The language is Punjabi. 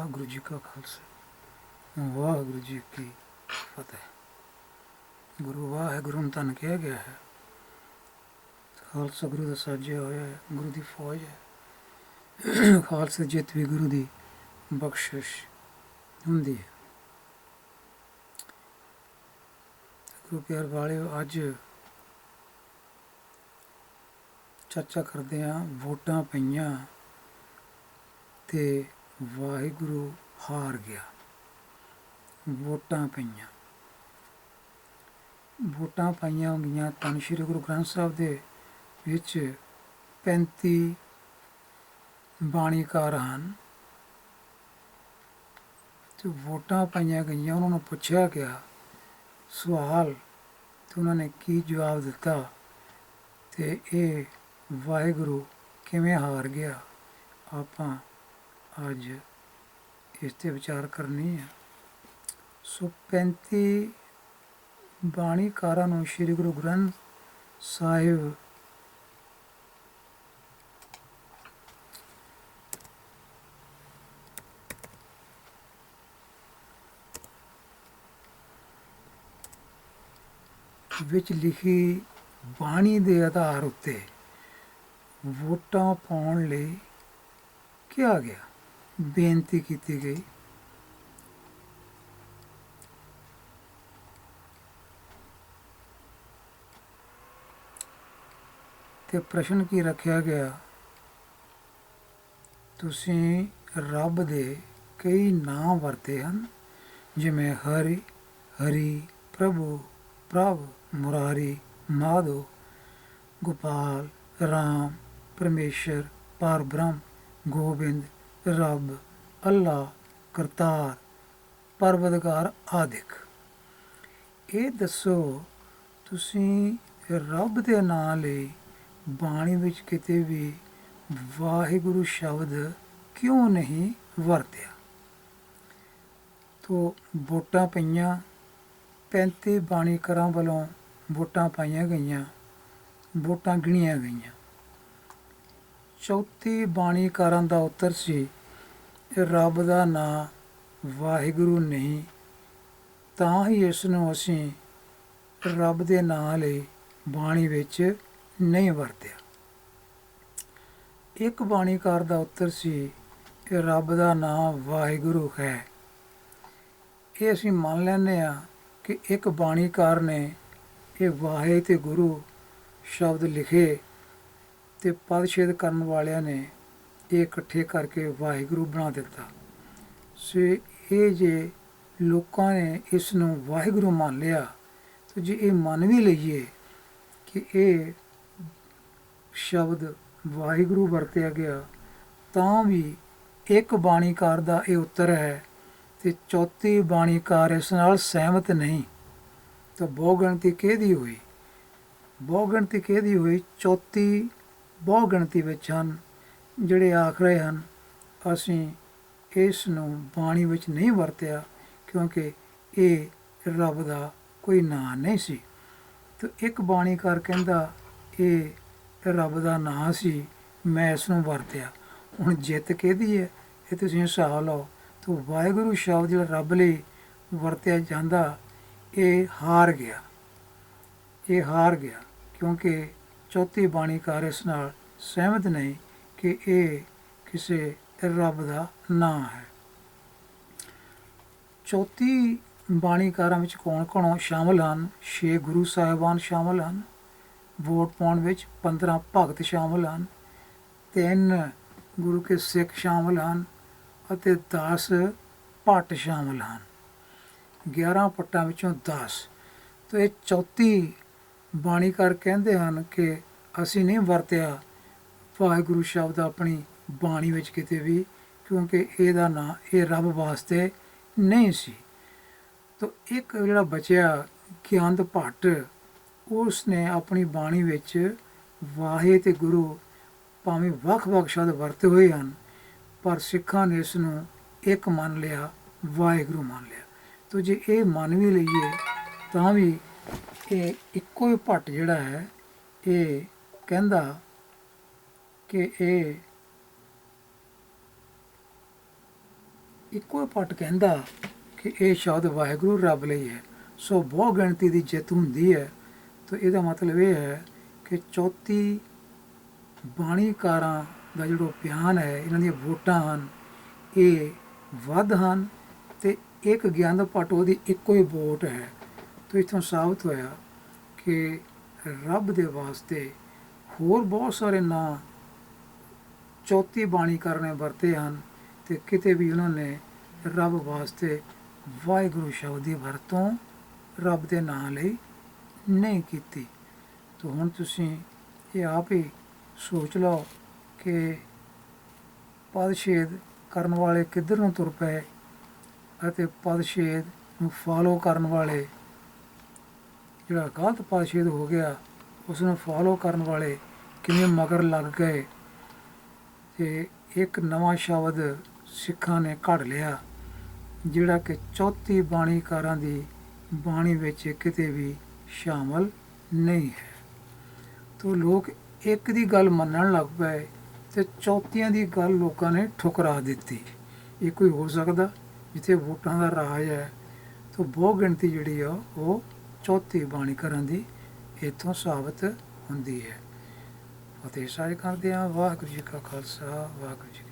ਵਾਹਿਗੁਰੂ ਜੀ ਕਾ ਖਾਲਸਾ, ਵਾਹਿਗੁਰੂ ਜੀ ਕੀ ਫਤਿਹ। ਗੁਰੂ ਵਾਹਿਗੁਰੂ ਨੂੰ ਤਨ ਕਿਹਾ ਗਿਆ ਹੈ। ਖਾਲਸਾ ਗੁਰੂ ਦਾ ਸਾਜਿਆ ਹੋਇਆ ਹੈ, ਗੁਰੂ ਦੀ ਫੌਜ ਹੈ। ਖਾਲਸਾ ਜਿੱਤ ਵੀ ਗੁਰੂ ਦੀ ਬਖਸ਼ਿਸ਼ ਹੁੰਦੀ ਹੈ। ਗੁਰੂ ਪਿਆਰ ਵਾਲਿਓ, ਅੱਜ ਚਰਚਾ ਕਰਦੇ ਹਾਂ ਵੋਟਾਂ ਪਈਆਂ ਤੇ ਵਾਹਿਗੁਰੂ ਹਾਰ ਗਿਆ। ਵੋਟਾਂ ਪਈਆਂ। ਵੋਟਾਂ ਪਾਈਆਂ ਗਈਆਂ ਤਾਂ ਸ਼੍ਰੀ ਗੁਰੂ ਗ੍ਰੰਥ ਸਾਹਿਬ ਦੇ ਵਿੱਚ 35 ਬਾਣੀਕਾਰ ਹਨ। ਤੇ ਵੋਟਾਂ ਪਾਈਆਂ ਗਈਆਂ, ਉਹਨਾਂ ਨੂੰ ਪੁੱਛਿਆ ਗਿਆ, ਸਵਾਲ ਤੇ ਉਹਨਾਂ ਨੇ ਕੀ ਜਵਾਬ ਦਿੱਤਾ? ਤੇ ਇਹ ਵਾਹਿਗੁਰੂ ਕਿਵੇਂ ਹਾਰ ਗਿਆ? ਆਪਾਂ ਅੱਜ ਇਸ ਤੇ ਵਿਚਾਰ ਕਰਨੀ ਹੈ ਸੋ 35 ਬਾਣੀਕਾਰਾਂ ਨੂੰ ਸ੍ਰੀ ਗੁਰੂ ਗ੍ਰੰਥ ਸਾਹਿਬ ਵਿੱਚ ਲਿਖੀ ਬਾਣੀ ਦੇ ਆਧਾਰ ਉੱਤੇ ਵੋਟਾਂ ਪਾਉਣ ਲਈ ਕਿਹਾ ਗਿਆ। ਬੇਨਤੀ ਕੀਤੀ ਗਈ। ਤੇ ਪ੍ਰਸ਼ਨ ਕੀ ਰੱਖਿਆ ਗਿਆ? ਤੁਸੀਂ ਰੱਬ ਦੇ ਕਈ ਨਾਮ ਵਰਤੇ ਹਨ, ਜਿਵੇਂ ਹਰੀ ਹਰੀ, ਪ੍ਰਭੂ, ਪ੍ਰਭ, ਮੁਰਾਰੀ, ਮਾਧੋ, ਗੋਪਾਲ, ਰਾਮ, ਪਰਮੇਸ਼ਰ, ਪਰਬ੍ਰਹਮ, ਗੋਬਿੰਦ ਰੱਬ ਅੱਲਾ ਕਰਤਾਰ ਪਰਵਦਗਾਰ ਆਦਿਕ। ਇਹ ਦੱਸੋ, ਤੁਸੀਂ ਰੱਬ ਦੇ ਨਾਂ ਲਈ ਬਾਣੀ ਵਿੱਚ ਕਿਤੇ ਵੀ ਵਾਹਿਗੁਰੂ ਸ਼ਬਦ ਕਿਉਂ ਨਹੀਂ ਵਰਤਿਆ? ਤੋਂ ਵੋਟਾਂ ਪਈਆਂ 35 ਬਾਣੀਕਰਾਂ ਵੱਲੋਂ ਵੋਟਾਂ ਪਾਈਆਂ ਗਈਆਂ, ਵੋਟਾਂ ਗਿਣੀਆਂ ਗਈਆਂ। ਚੌਥੀ ਬਾਣੀਕਾਰਾਂ ਦਾ ਉੱਤਰ ਸੀ ਰੱਬ ਦਾ ਨਾਂ ਵਾਹਿਗੁਰੂ ਨਹੀਂ, ਤਾਂ ਹੀ ਇਸ ਨੂੰ ਅਸੀਂ ਰੱਬ ਦੇ ਨਾਂ ਲਈ ਬਾਣੀ ਵਿੱਚ ਨਹੀਂ ਵਰਤਿਆ। ਇੱਕ ਬਾਣੀਕਾਰ ਦਾ ਉੱਤਰ ਸੀ ਕਿ ਰੱਬ ਦਾ ਨਾਮ ਵਾਹਿਗੁਰੂ ਹੈ। ਇਹ ਅਸੀਂ ਮੰਨ ਲੈਂਦੇ ਆ ਕਿ ਇੱਕ ਬਾਣੀਕਾਰ ਨੇ ਇਹ ਵਾਹਿ ਤੇ ਗੁਰੂ ਸ਼ਬਦ ਲਿਖੇ ਤੇ ਪਦਛੇਦ ਕਰਨ ਵਾਲਿਆਂ ਨੇ ਇਹ ਇਕੱਠੇ ਕਰਕੇ ਵਾਹਿਗੁਰੂ ਬਣਾ ਦਿੱਤਾ। ਸੋ ਇਹ ਜੇ ਲੋਕਾਂ ਨੇ ਇਸ ਨੂੰ ਵਾਹਿਗੁਰੂ ਮੰਨ ਲਿਆ, ਤੇ ਜੇ ਇਹ ਮੰਨ ਵੀ ਲਈਏ ਕਿ ਇਹ ਸ਼ਬਦ ਵਾਹਿਗੁਰੂ ਵਰਤਿਆ ਗਿਆ, ਤਾਂ ਵੀ ਇੱਕ ਬਾਣੀਕਾਰ ਦਾ ਇਹ ਉੱਤਰ ਹੈ ਤੇ ਚੌਥੀ ਬਾਣੀਕਾਰ ਇਸ ਨਾਲ ਸਹਿਮਤ ਨਹੀਂ। ਤਾਂ ਬਹੁਗਿਣਤੀ ਕਿਹਦੀ ਹੋਈ? ਬਹੁਗਿਣਤੀ ਕਿਹਦੀ ਹੋਈ? ਚੌਥੀ ਬਹੁਗਿਣਤੀ ਵਿੱਚ ਹਨ। ਜਿਹੜੇ ਆਖ ਰਹੇ ਹਨ, ਅਸੀਂ ਇਸ ਨੂੰ ਬਾਣੀ ਵਿੱਚ ਨਹੀਂ ਵਰਤਿਆ ਕਿਉਂਕਿ ਇਹ ਰੱਬ ਦਾ ਕੋਈ ਨਾਂ ਨਹੀਂ ਸੀ। ਤੇ ਇੱਕ ਬਾਣੀਕਾਰ ਕਹਿੰਦਾ, ਇਹ ਰੱਬ ਦਾ ਨਾਂ ਸੀ, ਮੈਂ ਇਸ ਨੂੰ ਵਰਤਿਆ। ਹੁਣ ਜਿੱਤ ਕਿਹਦੀ ਹੈ? ਇਹ ਤੁਸੀਂ ਹਿਸਾਬ ਲਓ। ਤਾਂ ਵਾਹਿਗੁਰੂ ਸ਼ਬਦ ਜਿਹੜਾ ਰੱਬ ਲਈ ਵਰਤਿਆ ਜਾਂਦਾ, ਇਹ ਹਾਰ ਗਿਆ। ਇਹ ਹਾਰ ਗਿਆ ਕਿਉਂਕਿ ਚੌਥੀ ਬਾਣੀਕਾਰ ਇਸ ਨਾਲ ਸਹਿਮਤ ਨਹੀਂ ਕਿ ਇਹ ਕਿਸੇ ਰੱਬ ਦਾ ਨਾਂ ਹੈ। ਚੌਥੀ ਬਾਣੀਕਾਰਾਂ ਵਿੱਚ ਕੌਣ ਕੌਣ ਸ਼ਾਮਲ ਹਨ? ਛੇ ਗੁਰੂ ਸਾਹਿਬਾਨ ਸ਼ਾਮਲ ਹਨ। ਵੋਟ ਪਾਉਣ ਵਿੱਚ 15 ਭਗਤ ਸ਼ਾਮਲ ਹਨ। ਤਿੰਨ ਗੁਰੂ ਕੇ ਸਿੱਖ ਸ਼ਾਮਲ ਹਨ ਅਤੇ 10 ਭੱਟ ਸ਼ਾਮਲ ਹਨ। 11 ਪੱਟਾਂ ਵਿੱਚੋਂ 10 ਤੋਂ ਇਹ ਚੌਥੀ ਬਾਣੀਕਾਰ ਕਹਿੰਦੇ ਹਨ ਕਿ ਅਸੀਂ ਨਹੀਂ ਵਰਤਿਆ ਵਾਹਿਗੁਰੂ ਸ਼ਬਦ ਆਪਣੀ ਬਾਣੀ ਵਿੱਚ ਕਿਤੇ ਵੀ, ਕਿਉਂਕਿ ਇਹਦਾ ਨਾਂ, ਇਹ ਰੱਬ ਵਾਸਤੇ ਨਹੀਂ ਸੀ। ਤਾਂ ਇੱਕ ਜਿਹੜਾ ਬਚਿਆ ਗਿਆਨਤ ਭੱਟ ਉਸ ਨੇ ਆਪਣੀ ਬਾਣੀ ਵਿੱਚ ਵਾਹੇ ਤੇ ਗੁਰੂ ਭਾਵੇਂ ਵੱਖ-ਵੱਖ ਸ਼ਬਦ ਵਰਤੇ ਹੋਏ ਹਨ, ਪਰ ਸਿੱਖਾਂ ਨੇ ਇਸ ਨੂੰ ਇੱਕ ਮੰਨ ਲਿਆ, ਵਾਹਿਗੁਰੂ ਮੰਨ ਲਿਆ। ਤੋ ਜੇ ਇਹ ਮੰਨ ਵੀ ਲਈਏ, ਤਾਂ ਵੀ ਇਹ ਇੱਕੋ ਹੀ ਭੱਟ ਜਿਹੜਾ ਹੈ, ਇਹ ਕਹਿੰਦਾ ਕਿ ਇਹ ਇੱਕੋ ਪਟ ਕਹਿੰਦਾ ਕਿ ਇਹ ਸ਼ਬਦ ਵਾਹਿਗੁਰੂ ਰੱਬ ਲਈ ਹੈ। ਸੋ ਬਹੁ ਗਿਣਤੀ ਦੀ ਜਿੱਤ ਹੁੰਦੀ ਹੈ। ਤਾਂ ਇਹਦਾ ਮਤਲਬ ਇਹ ਹੈ ਕਿ 34 ਬਾਣੀਕਾਰਾਂ ਦਾ ਜਿਹੜਾ ਬਿਆਨ ਹੈ, ਇਹਨਾਂ ਦੀਆਂ ਵੋਟਾਂ ਹਨ, ਇਹ ਵੱਧ ਹਨ ਤੇ ਇੱਕ ਗਿਆਨ ਭੱਟ ਉਹਦੀ ਇੱਕੋ ਹੀ ਵੋਟ ਹੈ। ਤਾਂ ਇਥੋਂ ਸਾਬਤ ਹੋਇਆ ਕਿ ਰੱਬ ਦੇ ਵਾਸਤੇ ਹੋਰ ਬਹੁਤ ਸਾਰੇ ਨਾਂ ਚੌਥੀ ਬਾਣੀ ਕਰਨੇ ਵਰਤੇ ਹਨ ਤੇ ਕਿਤੇ ਵੀ ਉਹਨਾਂ ਨੇ ਰੱਬ ਵਾਸਤੇ ਵਾਹਿਗੁਰੂ ਸ਼ਬਦ ਦੀ ਵਰਤੋਂ ਰੱਬ ਦੇ ਨਾਂ ਲਈ ਨਹੀਂ ਕੀਤੀ। ਤਾਂ ਹੁਣ ਤੁਸੀਂ ਇਹ ਆਪ ਹੀ ਸੋਚ ਲਓ ਕਿ ਪਦਛੇਦ ਕਰਨ ਵਾਲੇ ਕਿੱਧਰ ਨੂੰ ਤੁਰ ਪਏ ਅਤੇ ਪਦਸ਼ੇਦ ਨੂੰ ਫਾਲੋ ਕਰਨ ਵਾਲੇ ਜਿਹੜਾ ਗਲਤ ਪਦਸ਼ੇਦ ਹੋ ਗਿਆ ਉਸ ਨੂੰ ਫਾਲੋ ਕਰਨ ਵਾਲੇ ਕਿਵੇਂ ਮਗਰ ਲੱਗ ਗਏ? ਕਿ ਇੱਕ ਨਵਾਂ ਸ਼ਬਦ ਸਿੱਖਾਂ ਨੇ ਘੜ ਲਿਆ, ਜਿਹੜਾ ਕਿ ਚੌਥੀ ਬਾਣੀਕਾਰਾਂ ਦੀ ਬਾਣੀ ਵਿੱਚ ਕਿਤੇ ਵੀ ਸ਼ਾਮਲ ਨਹੀਂ ਹੈ। ਤੋ ਲੋਕ ਇੱਕ ਦੀ ਗੱਲ ਮੰਨਣ ਲੱਗ ਪਏ ਤੇ ਚੌਥੀਆਂ ਦੀ ਗੱਲ ਲੋਕਾਂ ਨੇ ਠੁਕਰਾ ਦਿੱਤੀ। ਇਹ ਕੋਈ ਹੋ ਸਕਦਾ ਜਿੱਥੇ ਵੋਟਾਂ ਦਾ ਰਾਜ ਹੈ? ਤਾਂ ਬਹੁ ਗਿਣਤੀ ਜਿਹੜੀ ਆ, ਉਹ ਚੌਥੀ ਬਾਣੀ ਕਰਨ ਦੀ ਇੱਥੋਂ ਸਾਬਤ ਹੁੰਦੀ ਹੈ। ਫਤਿਹ ਸਾਰੇ ਕਰਦੇ ਆ ਵਾਹਿਗੁਰੂ ਜੀ ਕਾ ਖਾਲਸਾ ਵਾਹਿਗੁਰੂ ਜੀ